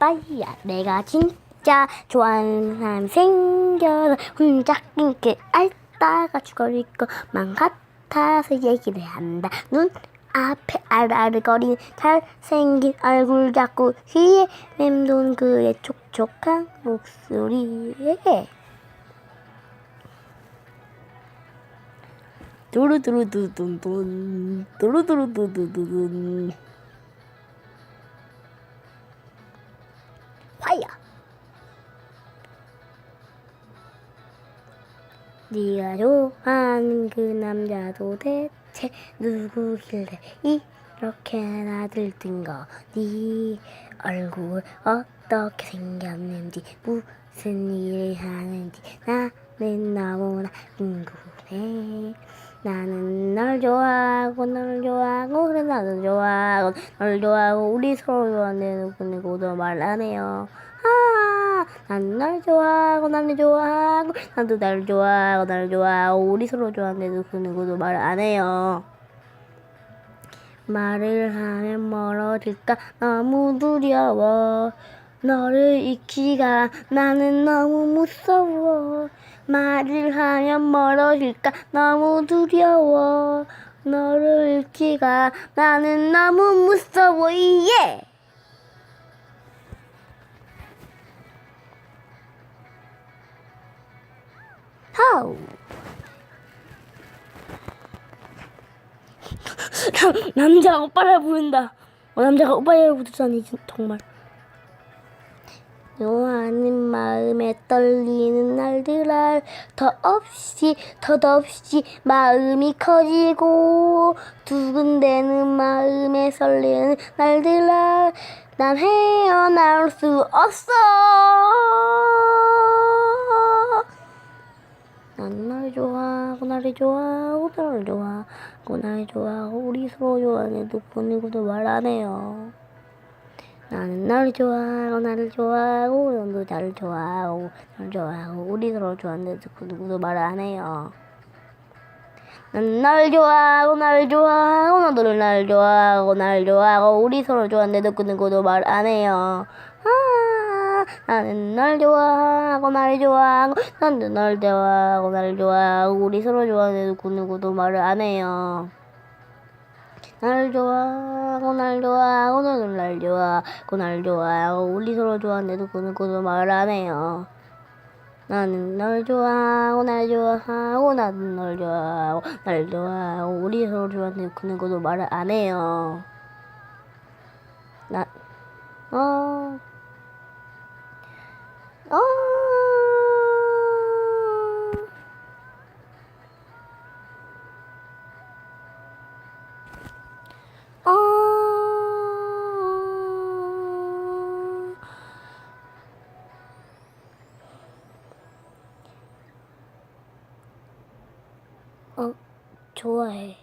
빠이야 내가 진짜 좋아하는 사람 생겨서 혼자 낑낄 앓다가 죽어릴 것만 같아서 얘기를 한다. 눈 앞에 알알거리는 잘생긴 얼굴 잡고 귀에 맴돈 그의 촉촉한 목소리에. 두루두루두둔둔 두루두루두두둔 화야. 네가 좋아하는 그 남자 도대체 누구길래 이렇게 나들뜬 거 네 얼굴 어떻게 생겼는지 무슨 일을 하는지 나는 너무나 궁금해 나는 널 좋아하고 널 좋아하고 그래 나도 좋아하고 널 좋아하고 우리 서로 좋아하는데 누구누구도 말안 해요. 아, 난날 좋아하고 나를 좋아하고 나도 날 좋아하고 나를 좋아하고 우리 서로 좋아하는데 누구누구도 말 안 해요. 말을 하면 멀어질까? 너무 두려워. 너를 잊기가 나는 너무 무서워 말을 하면 멀어질까 너무 두려워 너를 잃기가 나는 너무 무서워 예! 하우 남자가 오빠를 부른다. 어, 남자가 오빠를 부르다니 진- 정말. 좋아하는 마음에 떨리는 날들아 더없이 더없이 마음이 커지고 두근대는 마음에 설레는 날들아 난 헤어나올 수 없어 난널 좋아하고 나를 좋아하고 너를 좋아하고 날 좋아하고 우리 서로 좋아하는 누구누구도 말안 해요. 나는 널 좋아하고 나를 좋아하고 너도 나를 좋아하고 널 좋아하고 우리 서로 좋아하는 누구누구도 말 안 해요. 난널 좋아하고 나를 좋아하고 너도 날 좋아하고 나를 좋아하고 우리 서로 좋아하는 누구누구도 말 안 해요. 아, 나는 널 좋아하고 나를 좋아하고 나도 널 좋아하고 나를 좋아하고 우리 서로 좋아하는 누구누구도 말을 안 해요. 날 좋아하 고날 좋아하고 너도 날 좋아하고 날 좋아하고 우리 서로 좋아하는 누구누구도 말을 안 해요. 나는 널 좋아하고 날 좋아하고 나도 널 좋아하고 날 좋아하고 우리 서로 좋아하는 누구누구도 말을 안 해요. 나, 어, 어. 어. 어, 좋아해.